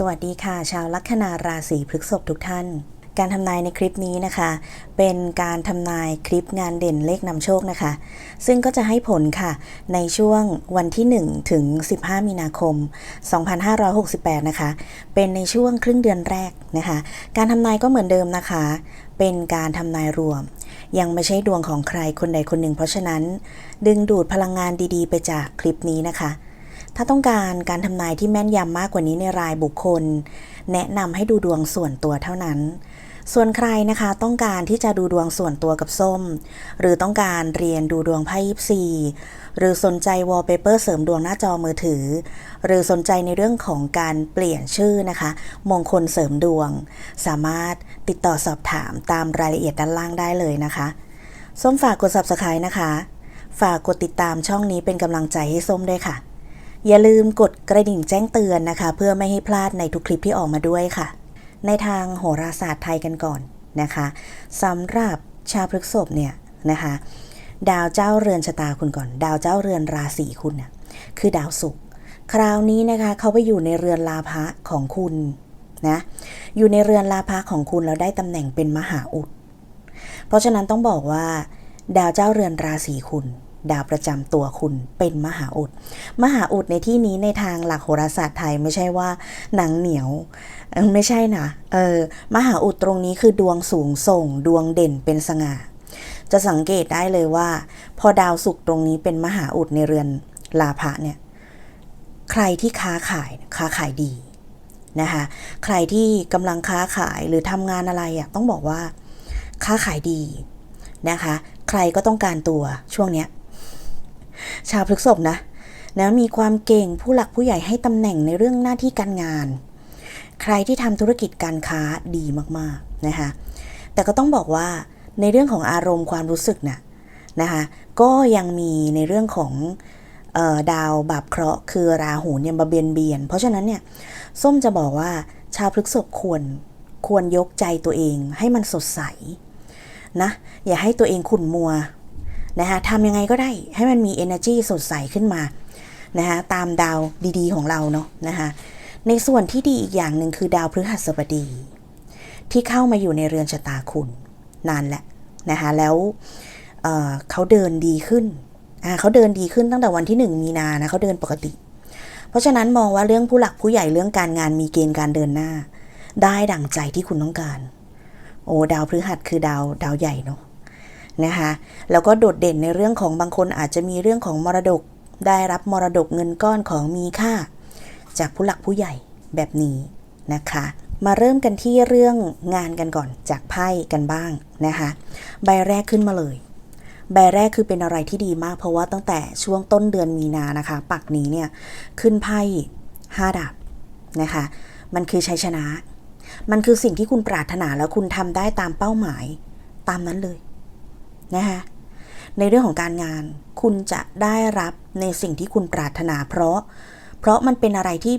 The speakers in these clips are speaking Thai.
สวัสดีค่ะ ชาวลัคนาราศีพฤษภทุกท่าน การทำนายในคลิปนี้นะคะ เป็นการทำนายคลิปงานเด่นเลขนำโชคนะคะ ซึ่งก็จะให้ผลค่ะ ในช่วงวันที่ 1 ถึง 15 มีนาคม 2568 นะคะ เป็นในช่วงครึ่งเดือนแรกนะคะ การทำนายก็เหมือนเดิมนะคะ เป็นการทำนายรวม ยังไม่ใช่ดวงของใครคนใดคนหนึ่ง เพราะฉะนั้น ดึงดูดพลังงานดีๆ ไปจากคลิปนี้นะคะ ถ้าต้องการการทำนายที่แม่นยำมากกว่านี้ในรายบุคคล แนะนำให้ดูดวงส่วนตัวเท่านั้น ส่วนใครนะคะต้องการที่จะดูดวงส่วนตัวกับส้ม หรือต้องการเรียนดูดวงไพ่ยิปซีหรือสนใจวอลเปเปอร์เสริมดวงหน้าจอมือถือ หรือสนใจในเรื่องของการเปลี่ยนชื่อนะคะ มงคลเสริมดวง สามารถติดต่อสอบถามตามรายละเอียดด้านล่างได้เลยนะคะ ส้มฝากกด subscribe นะคะ ฝากกดติดตามช่องนี้เป็นกำลังใจให้ส้มด้วยค่ะ อย่าลืมกดกระดิ่งแจ้งเตือนนะคะ เพื่อไม่ให้พลาดในทุกคลิปที่ออกมาด้วยค่ะ ในทางโหราศาสตร์ไทยกันก่อนนะคะสำหรับชาวพฤกษภเนี่ยนะคะ ดาวเจ้าเรือนชะตาคุณก่อน ดาวเจ้าเรือนราศีคุณน่ะคือดาวศุกร์คราวนี้นะคะเขาไปอยู่ในเรือนลาภะของคุณนะอยู่ในเรือนลาภะของคุณแล้วได้ตำแหน่งเป็นมหาอุด เพราะฉะนั้นต้องบอกว่า ดาวเจ้าเรือนราศีคุณ ดาวประจำตัวคุณเป็นมหาอุด มหาอุดในที่นี้ในทางหลักโหราศาสตร์ไทยไม่ใช่ว่าหนังเหนียวไม่ใช่นะเออมหาอุดตรงนี้คือดวงสูงส่ง ดวงเด่นเป็นสง่า จะสังเกตได้เลยว่า พอดาวศุกร์ตรงนี้เป็นมหาอุดในเรือนลาภะเนี่ยใครที่ค้าขายค้าขายดีนะคะใครที่กำลังค้าขายหรือทำงานอะไรอะต้องบอกว่า ค้าขายดีนะคะ ใครก็ต้องการตัวช่วงเนี้ย ชาวพฤษภนะนะมีความเก่งผู้หลักผู้ใหญ่ให้ตำแหน่งในเรื่องหน้าที่การงาน ใครที่ทำธุรกิจการค้าดีมากๆนะคะแต่ก็ต้องบอกว่าในเรื่องของอารมณ์ความรู้สึกน่ะนะคะก็ยังมีในเรื่องของออดาวบาปเคราะห์คือราหูเนี่ยมาเบียนเบียน เพราะฉะนั้นเนี่ยส้มจะบอกว่าชาวพฤษภควรควรยกใจตัวเองให้มันสดใสนะอย่าให้ตัวเองขุ่นมัว นะคะทำยังไงก็ได้ให้มันมี energy สดใสขึ้นมานะคะตามดาวดีๆ ของเราเนาะนะคะในส่วนที่ดีอีกอย่างหนึ่งคือดาวพฤหัสบดี ที่เข้ามาอยู่ในเรือนชะตาคุณนานแหละนะคะแล้วเเขาเดินดีขึ้นเขาเดินดีขึ้นตั้งแต่วันที่หนึ่งมีนานะเขาเดินปกติ เพราะฉะนั้นมองว่าเรื่องผู้หลักผู้ใหญ่เรื่องการงานมีเกณฑ์การเดินหน้า ได้ดั่งใจที่คุณต้องการ โอ้ดาวพฤหัสคือดาวดาวใหญ่เนาะ นะคะแล้วก็โดดเด่นในเรื่องของบางคนอาจจะมีเรื่องของมรดก ได้รับมรดกเงินก้อนของมีค่า จากผู้หลักผู้ใหญ่แบบนี้นะคะ มาเริ่มกันที่เรื่องงานกันก่อนจากไพ่กันบ้างนะคะใบแรกขึ้นมาเลย ใบแรกคือเป็นอะไรที่ดีมาก เพราะว่าตั้งแต่ช่วงต้นเดือนมีนานะคะ ปักนี้เนี่ยขึ้นไพ่ห้าดาบนะคะมันคือชัยชนะ มันคือสิ่งที่คุณปรารถนาแล้วคุณทำได้ตามเป้าหมาย ตามนั้นเลย นะคะในเรื่องของการงาน คุณจะได้รับในสิ่งที่คุณปรารถนา เพราะ เพราะมันเป็นอะไรที่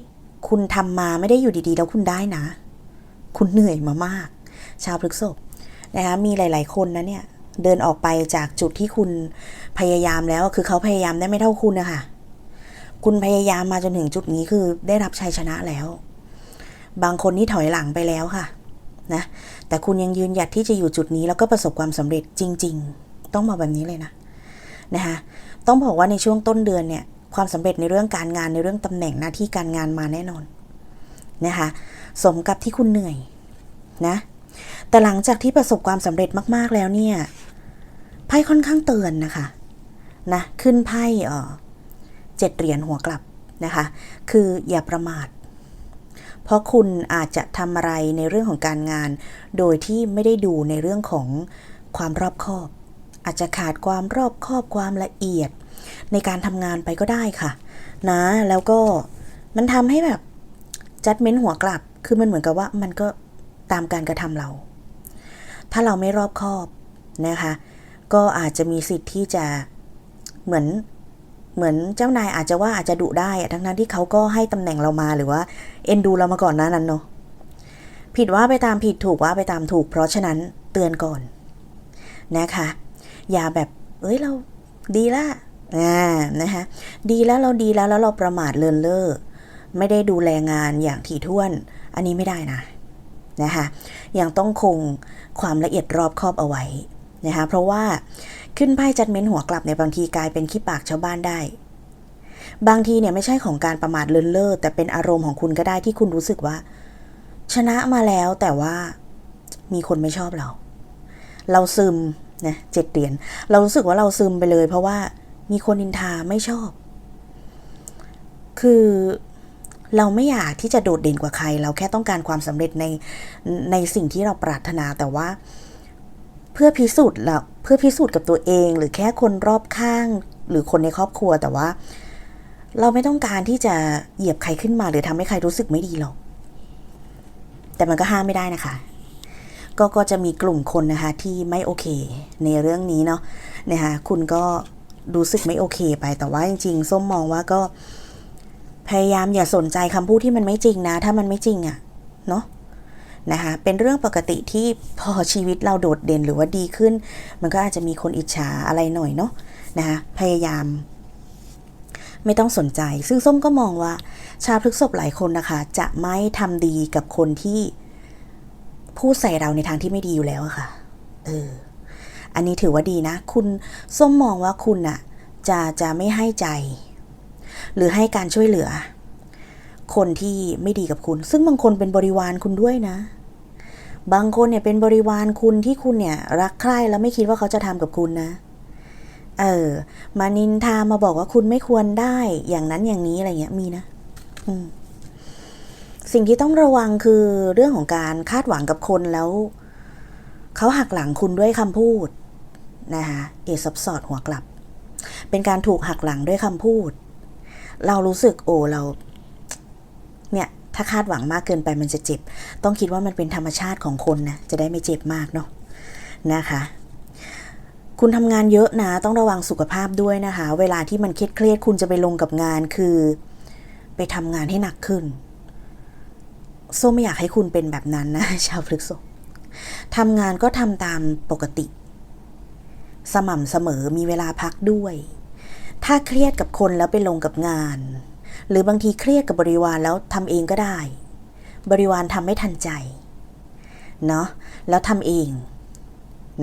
คุณทำมาไม่ได้อยู่ดีๆ แล้วคุณได้นะ คุณเหนื่อยมามาก ชาวพฤกษภนะคะมีหลาย ๆ คนนะเนี่ยเดินออกไปจากจุดที่คุณพยายามแล้วคือเขาพยายามได้ไม่เท่าคุณนะคะคุณพยายามมาจนถึงจุดนี้คือได้รับชัยชนะแล้ว บางคนนี่ถอยหลังไปแล้วค่ะ นะแต่คุณยังยืนหยัดที่จะอยู่จุดนี้แล้วก็ประสบความสำเร็จจริง ๆ ต้องมาแบบนี้เลยนะนะคะต้องบอกว่าในช่วงต้นเดือนเนี่ยความสำเร็จในเรื่องการงานในเรื่องตำแหน่งหน้าที่การงานมาแน่นอนนะคะสมกับที่คุณเหนื่อยนะแต่หลังจากที่ประสบความสำเร็จมากๆแล้วเนี่ยไพ่ค่อนข้างเตือนนะคะนะขึ้นไพ่เออเจ็ดเหรียญหัวกลับนะคะ คืออย่าประมาท เพราะคุณอาจจะทำอะไรในเรื่องของการงาน โดยที่ไม่ได้ดูในเรื่องของความรอบคอบ อาจจะขาดความรอบคอบความละเอียด ในการทำงานไปก็ได้ค่ะ นะ แล้วก็มันทำให้แบบจัดเม้นหัวกลับ คือมันเหมือนกับว่ามันก็ตามการกระทำเรา ถ้าเราไม่รอบคอบนะคะ ก็อาจจะมีสิทธิ์ที่จะเหมือน เหมือนเจ้านายอาจจะว่าอาจจะดุได้ทั้งนั้นที่เขาก็ให้ตำแหน่งเรามาหรือว่าเอ็นดูเรามาก่อนหน้านั้นเนาะผิดว่าไปตามผิดถูกว่าไปตามถูก เพราะฉะนั้นเตือนก่อนนะคะ อย่าแบบเอ้ยเราดีละอ่านะคะดีแล้วเราดีแล้วแล้วเราประมาทเลินเล่อไม่ได้ดูแลงานอย่างถี่ถ้วน อันนี้ไม่ได้นะนะคะยังต้องคงความละเอียดรอบคอบเอาไว้ นะคะเพราะว่าขึ้นไพ่จัดเม้นหัวกลับในบางทีกลายเป็นขี้ปากชาวบ้านได้ บางทีเนี่ยไม่ใช่ของการประมาทเลินเล่อแต่เป็นอารมณ์ของคุณก็ได้ที่คุณรู้สึกว่า ชนะมาแล้วแต่ว่ามีคนไม่ชอบเรา เราซึมนะเจ็ดเหรียญเรารู้สึกว่าเราซึมไปเลย เพราะว่ามีคนนินทาไม่ชอบ คือเราไม่อยากที่จะโดดเด่นกว่าใคร เราแค่ต้องการความสำเร็จในในสิ่งที่เราปรารถนาแต่ว่า เพื่อพิสูจน์เราเพื่อพิสูจน์กับตัวเอง หรือแค่คนรอบข้าง หรือคนในครอบครัวแต่ว่า เราไม่ต้องการที่จะเหยียบใครขึ้นมา หรือทำให้ใครรู้สึกไม่ดีหรอก แต่มันก็ห้ามไม่ได้นะคะ ก็ก็จะมีกลุ่มคนนะคะที่ไม่โอเคในเรื่องนี้เนาะนะคะคุณก็รู้สึกไม่โอเคไปแต่ว่าจริงๆส้มมองว่าก็พยายามอย่าสนใจคำพูดที่มันไม่จริงนะ ถ้ามันไม่จริงอะ่ะ เนาะ นะคะเป็นเรื่องปกติที่พอชีวิตเราโดดเด่นหรือว่าดีขึ้น มันก็อาจจะมีคนอิจฉาอะไรหน่อยเนาะนะคะพยายาม ไม่ต้องสนใจ ซึ่งส้มก็มองว่า ชาวพฤกษบหลายคนนะคะ จะไม่ทำดีกับคนที่พูดใส่เราในทางที่ไม่ดีอยู่แล้วะค่ะเอออันนี้ถือว่าดีนะ คุณส้มมองว่าคุณอะจะจะไม่ให้ใจ หรือให้การช่วยเหลือ คนที่ไม่ดีกับคุณ ซึ่งบางคนเป็นบริวารคุณด้วยนะ บางคนเนี่ยเป็นบริวารคุณที่คุณเนี่ยรักใคร่แล้วไม่คิดว่าเขาจะทำกับคุณนะ เออ มานินทามาบอกว่าคุณไม่ควรได้อย่างนั้นอย่างนี้อะไรเงี้ยมีนะ อืม สิ่งที่ต้องระวังคือเรื่องของการคาดหวังกับคนแล้วเขาหักหลังคุณด้วยคำพูดนะคะเอซับสอดหัวกลับ เป็นการถูกหักหลังด้วยคำพูด เรารู้สึกโอ้เรา เนี่ย ถ้าคาดหวังมากเกินไปมันจะเจ็บ ต้องคิดว่ามันเป็นธรรมชาติของคนนะ จะได้ไม่เจ็บมากเนาะนะคะ คุณทำงานเยอะนะ ต้องระวังสุขภาพด้วยนะคะ เวลาที่มันเครียดเครียดคุณจะไปลงกับงานคือ ไปทำงานให้หนักขึ้น โซ่ไม่อยากให้คุณเป็นแบบนั้นนะ ชาวพฤกษบทำงานก็ทำตามปกติ สม่ำเสมอมีเวลาพักด้วย ถ้าเครียดกับคนแล้วไปลงกับงาน หรือบางทีเครียดกับบริวารแล้วทำเองก็ได้ บริวารทำไม่ทันใจ เนาะแล้วทำเอง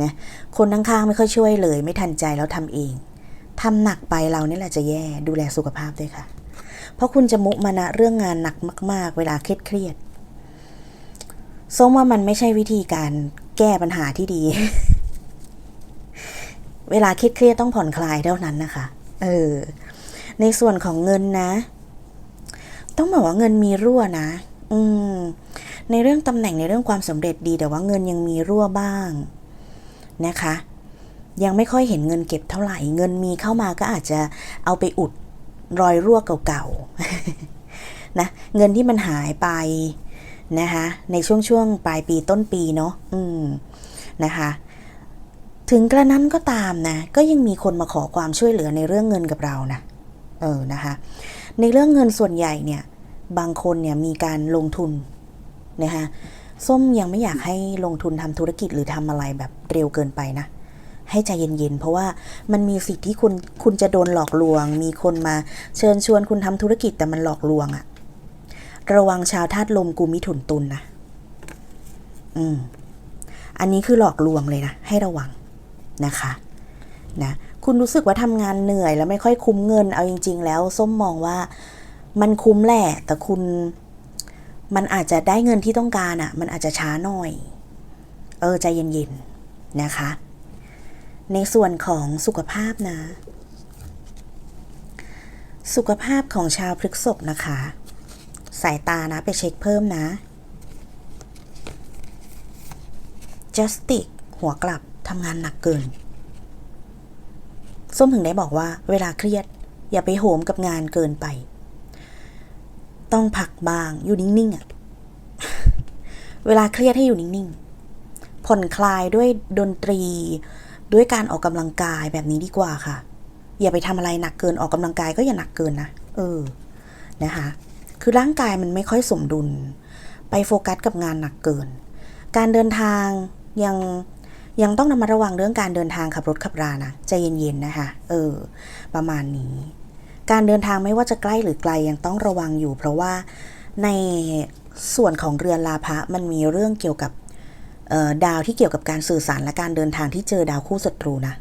นะคนข้างๆไม่ค่อยช่วยเลย ไม่ทันใจแล้วทำเองทำหนักไปเรานี่แหละจะแย่ดูแลสุขภาพด้วยค่ะ เพราะคุณจะมุมานะเรื่องงานหนักมาก ๆ เวลาเครียดเครียดๆสมว่ามันไม่ใช่วิธีการแก้ปัญหาที่ดี เวลาเครียดเครียดต้องผ่อนคลายเท่านั้นนะคะ เออ ในส่วนของเงินนะ ต้องบอกว่าเงินมีรั่วนะ อืม ในเรื่องตำแหน่งในเรื่องความสำเร็จดีแต่ว่าเงินยังมีรั่วบ้างนะคะ ยังไม่ค่อยเห็นเงินเก็บเท่าไหร่ เงินมีเข้ามาก็อาจจะเอาไปอุดรอยรั่วเก่าๆ นะ เงินที่มันหายไปนะคะ ในช่วงช่วงปลายปีต้นปีเนาะ อืม นะคะ ถึงกระนั้นก็ตามนะ ก็ยังมีคนมาขอความช่วยเหลือในเรื่องเงินกับเรานะ เออ นะคะ ในเรื่องเงินส่วนใหญ่เนี่ยบางคนเนี่ยมีการลงทุนนะคะส้มยังไม่อยากให้ลงทุนทำธุรกิจหรือทำอะไรแบบเร็วเกินไปนะ ให้ใจเย็นๆ เพราะว่ามันมีสิทธิ์ที่คุณคุณจะโดนหลอกลวง มีคนมาเชิญชวนคุณทำธุรกิจแต่มันหลอกลวงอะระวังชาวธาตุลมกูมิถุนตุลนนะอืมอันนี้คือหลอกลวงเลยนะ ให้ระวังนะคะ นะ คุณรู้สึกว่าทำงานเหนื่อย แล้วไม่ค่อยคุ้มเงิน เอาจริง ๆ แล้วส้มมองว่ามันคุ้มแหละ แต่คุณมันอาจจะได้เงินที่ต้องการอะ่ะ มันอาจจะช้าหน่อย เออใจเย็นๆนะคะ ในส่วนของสุขภาพนะ สุขภาพของชาวพฤกษบนะคะ สายตานะไปเช็คเพิ่มนะ justice หัวกลับทำงานหนักเกิน ส้มถึงได้บอกว่าเวลาเครียด อย่าไปโหมกับงานเกินไป ต้องพักบ้างอยู่นิ่งๆอะ่ะเวลาเครียดให้อยู่นิ่งๆ ผ่อนคลายด้วยดนตรี ด้วยการออกกำลังกายแบบนี้ดีกว่าค่ะ อย่าไปทำอะไรหนักเกินออกกำลังกายก็อย่าหนักเกินนะ เออ นะคะ คือร่างกายมันไม่ค่อยสมดุล ไปโฟกัสกับงานหนักเกิน การเดินทางยัง ยังต้องระมัดระวังเรื่องการเดินทางขับรถขับรานะใจเย็นๆนะคะเออ ประมาณนี้ การเดินทางไม่ว่าจะใกล้หรือไกลยังต้องระวังอยู่ เพราะว่าในส่วนของเรือนลาภะมันมีเรื่องเกี่ยวกับออดาวที่เกี่ยวกับการสื่อสารและการเดินทางที่เจอดาวคู่ศัตรูนะ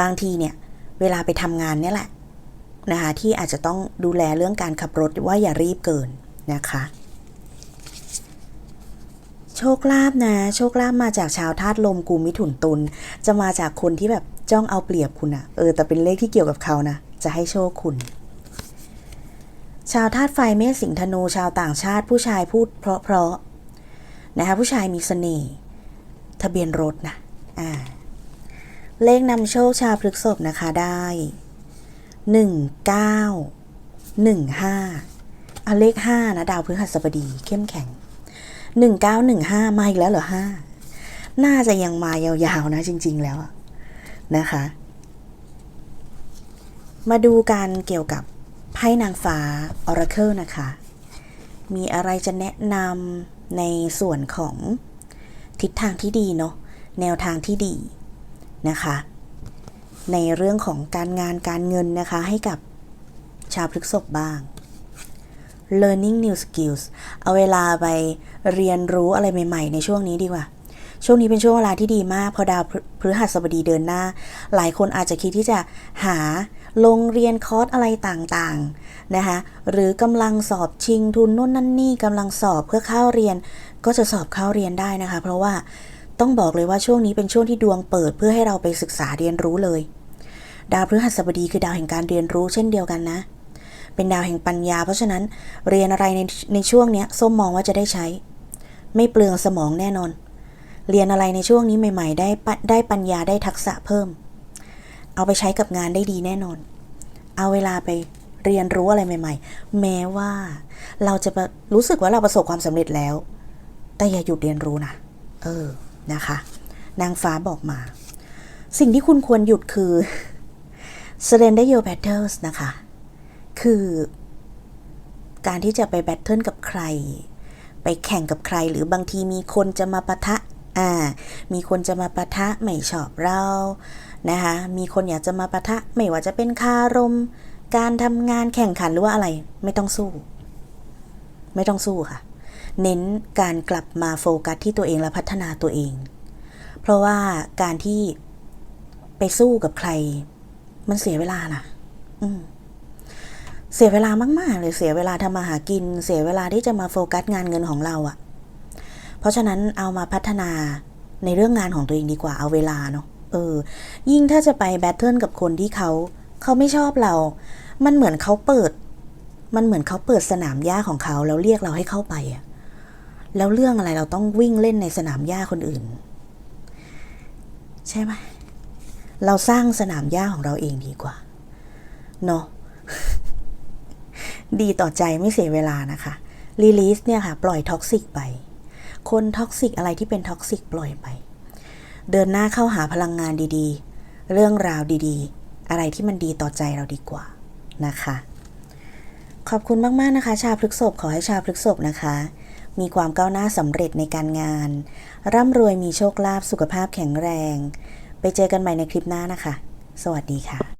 บางทีเนี่ยเวลาไปทำงานเนี่ยแหละนะคะที่อาจจะต้องดูแลเรื่องการขับรถว่าอย่ารีบเกินนะคะ โชคลาภนะ โชคลาภมาจากชาวธาตุลมกูมิถุนตุลจะมาจากคนที่แบบจ้องเอาเปรียบคุณอะเออแต่เป็นเลขที่เกี่ยวกับเขานะ จะให้โชคคุณ ชาวธาตุไฟเมษสิงธนูชาวต่างชาติผู้ชายพูดเพราะๆนะคะผู้ชายมีเสน่ห์ทะเบียนรถนะอ่าเลขนำโชคชาวพฤกษภนะคะได้หนึ่งเก้าหนึ่งห้าเอาเลขห้านะดาวพฤหัสบดีเข้มแข็ง หนึ่งเก้าหนึ่งห้ามาอีกแล้วเหรอห้าน่าจะยังมายาวๆนะจริง ๆ แล้วนะคะ มาดูการเกี่ยวกับไพ่นางฟ้า Oracle นะคะ มีอะไรจะแนะนำในส่วนของทิศทางที่ดีเนาะแนวทางที่ดีนะคะ ในเรื่องของการงานการเงินนะคะให้กับชาวพฤกษบบ้าง learning new skills เอาเวลาไปเรียนรู้อะไรใหม่ ๆ ในช่วงนี้ดีกว่า ช่วงนี้เป็นช่วงเวลาที่ดีมาก พอดาวพฤหัสบดีเดินหน้า หลายคนอาจจะคิดที่จะหาลงเรียนคอร์สอะไรต่างๆนะคะ หรือกำลังสอบชิงทุนนู่นนั่นนี่กำลังสอบเพื่อเข้าเรียน ก็จะสอบเข้าเรียนได้นะคะ เพราะว่าต้องบอกเลยว่าช่วงนี้เป็นช่วงที่ดวงเปิดเพื่อให้เราไปศึกษาเรียนรู้เลย ดาวพฤหัสบดีคือดาวแห่งการเรียนรู้เช่นเดียวกันนะ เป็นดาวแห่งปัญญา เพราะฉะนั้นเรียนอะไรในในช่วงนี้ส้มมองว่าจะได้ใช้ ไม่เปลืองสมองแน่นอน เรียนอะไรในช่วงนี้ใหม่ ๆ ได้ได้ปัญญาได้ทักษะเพิ่ม เอาไปใช้กับงานได้ดีแน่นอน เอาเวลาไปเรียนรู้อะไรใหม่ ๆ แม้ว่า เราจะรู้สึกว่าเราประสบความสำเร็จแล้ว แต่อย่าหยุดเรียนรู้นะเออนะคะ นางฟ้าบอกมา สิ่งที่คุณควรหยุดคือ surrender your battles นะคะ คือการที่จะไปแบทเทิลกับใคร ไปแข่งกับใครหรือบางทีมีคนจะมาปะทะอ่า มีคนจะมาปะทะไม่ชอบเรานะคะ มีคนอยากจะมาปะทะไม่ว่าจะเป็นคารม การทำงานแข่งขันหรือว่าอะไร ไม่ต้องสู้ ไม่ต้องสู้ค่ะ เน้นการกลับมาโฟกัสที่ตัวเองและพัฒนาตัวเอง เพราะว่าการที่ไปสู้กับใคร มันเสียเวลานะอืม เสียเวลามาก ๆ เลยเสียเวลาทำมาหากิน เสียเวลาที่จะมาโฟกัสงานเงินของเราอะ่ะ เพราะฉะนั้นเอามาพัฒนาในเรื่องงานของตัวเองดีกว่าเอาเวลาเนาะเออ ยิ่งถ้าจะไปแบทเทิลกับคนที่เขาเขาไม่ชอบเรา มันเหมือนเขาเปิด มันเหมือนเขาเปิดสนามหญ้าของเขาแล้วเรียกเราให้เข้าไปอะแล้วเรื่องอะไรเราต้องวิ่งเล่นในสนามหญ้าคนอื่น ใช่ไหมเราสร้างสนามหญ้าของเราเองดีกว่าเนาะ ดีต่อใจไม่เสียเวลานะคะรีลีสเนี่ยค่ะ ปล่อยท็อกซิกไป คนท็อกซิกอะไรที่เป็นท็อกซิกปล่อยไป เดินหน้าเข้าหาพลังงานดีๆ เรื่องราวดีๆ อะไรที่มันดีต่อใจเราดีกว่านะคะ ขอบคุณมากๆนะคะ ชาพฤกษบขอให้ชาพฤกษบนะคะ มีความก้าวหน้าสำเร็จในการงาน ร่ำรวยมีโชคลาภสุขภาพแข็งแรง ไปเจอกันใหม่ในคลิปหน้านะคะ สวัสดีค่ะ